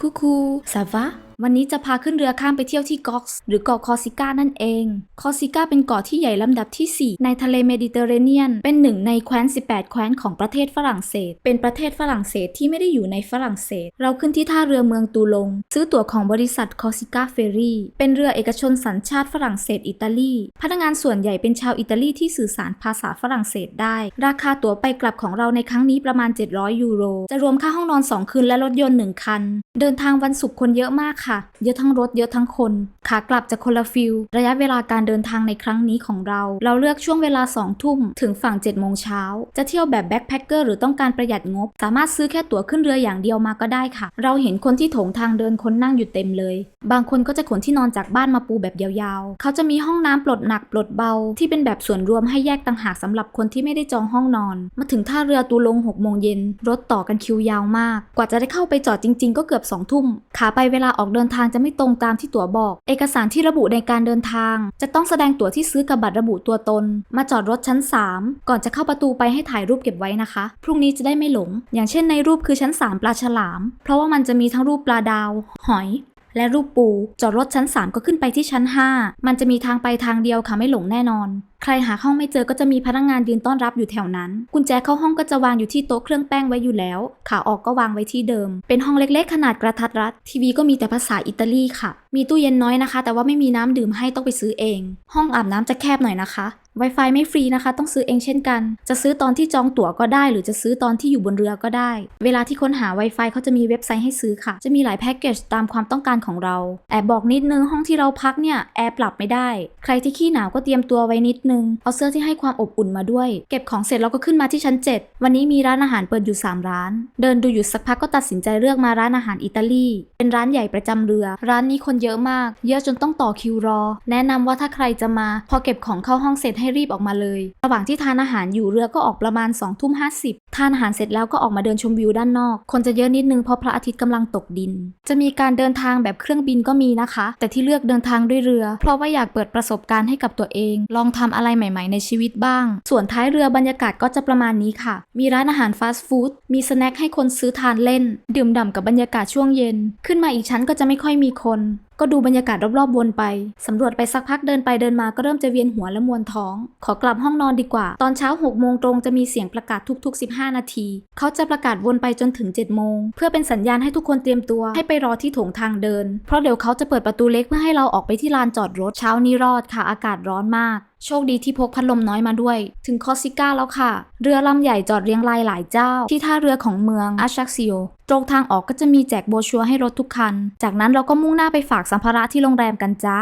คูคูซา วันนี้จะพาขึ้นเรือข้ามไปเที่ยวที่กอกส์หรือเกาะคอร์ซิก้านั่นเอง คอร์ซิก้าเป็นเกาะที่ใหญ่ลำดับที่ 4 ในทะเลเมดิเตอร์เรเนียน เป็นหนึ่งในแคว้น 18 แคว้นของประเทศฝรั่งเศส เป็นประเทศฝรั่งเศสที่ไม่ได้อยู่ในฝรั่งเศส เราขึ้นที่ท่าเรือเมืองตูลง ซื้อตั๋วของบริษัทคอร์ซิก้าเฟอรี่ เป็นเรือเอกชนสัญชาติฝรั่งเศสอิตาลี พนักงานส่วนใหญ่เป็นชาวอิตาลีที่สื่อสารภาษาฝรั่งเศสได้ ราคาตั๋วไปกลับของเราในครั้งนี้ประมาณ 700 ยูโร จะรวมค่าห้องนอน 2 คืนและรถยนต์1คัน เดินทางวันศุกร์คนเยอะมากค่ะเยอะทั้งรถเยอะทั้งคน ขากลับจะคนละฟิลระยะเวลาการเดินทางในครั้งนี้ของเรา เราเลือกช่วงเวลา2ทุ่มถึงฝั่ง7โมงเช้าจะเที่ยวแบบแบ็คแพคเกอร์หรือต้องการประหยัดงบ สามารถซื้อแค่ตั๋วขึ้นเรืออย่างเดียวมาก็ได้ค่ะ เราเห็นคนที่โถงทางเดินคนนั่งอยู่เต็มเลย บางคนก็จะขนที่นอนจากบ้านมาปูแบบยาวๆ เขาจะมีห้องน้ำปลดหนักปลดเบา ที่เป็นแบบส่วนรวมให้แยกต่างหากสำหรับคนที่ไม่ได้จองห้องนอน มาถึงท่าเรือตูลง6โมงเย็นรถต่อกันคิวยาวมาก กว่าจะได้เข้าไปจอดจริง ๆ ก็เกือบ2ทุ่มขาไปเวลาออกเดินินทางจะไม่ตรงตามที่ตั๋วบอก เอกสารที่ระบุในการเดินทาง จะต้องแสดงตั๋วที่ซื้อกับบัตรระบุตัวตน มาจอดรถชั้น 3 ก่อนจะเข้าประตูไปให้ถ่ายรูปเก็บไว้นะคะ พรุ่งนี้จะได้ไม่หลง อย่างเช่นในรูปคือชั้น 3 ปลาฉลาม เพราะว่ามันจะมีทั้งรูปปลาดาว หอย และรูปปู จอดรถชั้น 3 ก็ขึ้นไปที่ชั้น 5 มันจะมีทางไปทางเดียวค่ะไม่หลงแน่นอน ใครหาห้องไม่เจอก็จะมีพนักงงานยืนต้อนรับอยู่แถวนั้น กุญแจเข้าห้องก็จะวางอยู่ที่โต๊ะเครื่องแป้งไว้อยู่แล้ว ขาออกก็วางไว้ที่เดิม เป็นห้องเล็กๆ ขนาดกระทัดรัด ทีวีก็มีแต่ภาษาอิตาลีค่ะ มีตู้เย็นน้อยนะคะ แต่ว่าไม่มีน้ำดื่มให้ต้องไปซื้อเอง ห้องอาบน้ำจะแคบหน่อยนะคะ Wi-Fi ไม่ฟรีนะคะ ต้องซื้อเองเช่นกัน จะซื้อตอนที่จองตั๋วก็ได้ หรือจะซื้อตอนที่อยู่บนเรือก็ได้ เวลาที่ค้นหา Wi-Fi เขาจะมีเว็บไซต์ให้ซื้อค่ะ จะมีหลายแพ็กเกจตามความต้องการของเรา แอบบอกนิดนึงห้องที่เราพักเนี่ยแอร์ปรับไม่ได้ ใครที่ขี้หนาวก็เตรียมตัวไว้นิดนึง เอาเสื้อที่ให้ความอบอุ่นมาด้วย เก็บของเสร็จเราก็ขึ้นมาที่ชั้น 7 วันนี้มีร้านอาหารเปิดอยู่ 3 ร้าน เดินดูอยู่สักพักก็ตัดสินใจเลือกมาร้านอาหารอิตาลี เป็นร้านใหญ่ประจำเรือ ร้านนี้คนเยอะมาก เยอะจนต้องต่อคิวรอ แนะนำว่าถ้าใครจะมา พอเก็บของเข้าห้องเสร็จให้รีบออกมาเลย ระหว่างที่ทานอาหารอยู่เรือก็ออกประมาณ2องทุ่มห้ทานอาหารเสร็จแล้วก็ออกมาเดินชมวิวด้านนอก คนจะเยอะนิดนึงเพราะพระอาทิตย์กำลังตกดิน จะมีการเดินทางแบบเครื่องบินก็มีนะคะ แต่ที่เลือกเดินทางด้วยเรือ เพราะว่าอยากเปิดประสบการณ์ให้กับตัวเอง ลองทำอะไรใหม่ ๆ ในชีวิตบ้าง ส่วนท้ายเรือบรรยากาศก็จะประมาณนี้ค่ะ มีร้านอาหารฟาสต์ฟู้ดมีสแน็คให้คนซื้อทานเล่น ดื่มด่ำกับบรรยากาศช่วงเย็น ขึ้นมาอีกชั้นก็จะไม่ค่อยมีคน ก็ดูบรรยากาศรอบๆวนไป สำรวจไปสักพักเดินไปเดินมาก็เริ่มจะเวียนหัวและมวนท้อง ขอกลับห้องนอนดีกว่า ตอนเช้า6โมงตรงจะมีเสียงประกาศทุกๆ 15 นาที เขาจะประกาศวนไปจนถึง7โมงเพื่อเป็นสัญญาณให้ทุกคนเตรียมตัวให้ไปรอที่โถงทางเดิน เพราะเดี๋ยวเขาจะเปิดประตูเล็กเพื่อให้เราออกไปที่ลานจอดรถ เช้านี้รอดค่ะอากาศร้อนมาก โชคดีที่พกพัดลมน้อยมาด้วย ถึงคอสซิก้าแล้วค่ะ เรือลำใหญ่จอดเรียงรายหลายเจ้า ที่ท่าเรือของเมืองอาชักซิโอ ตรงทางออกก็จะมีแจกโบชัวให้รถทุกคัน จากนั้นเราก็มุ่งหน้าไปฝากสัมภาระที่โรงแรมกันจ้า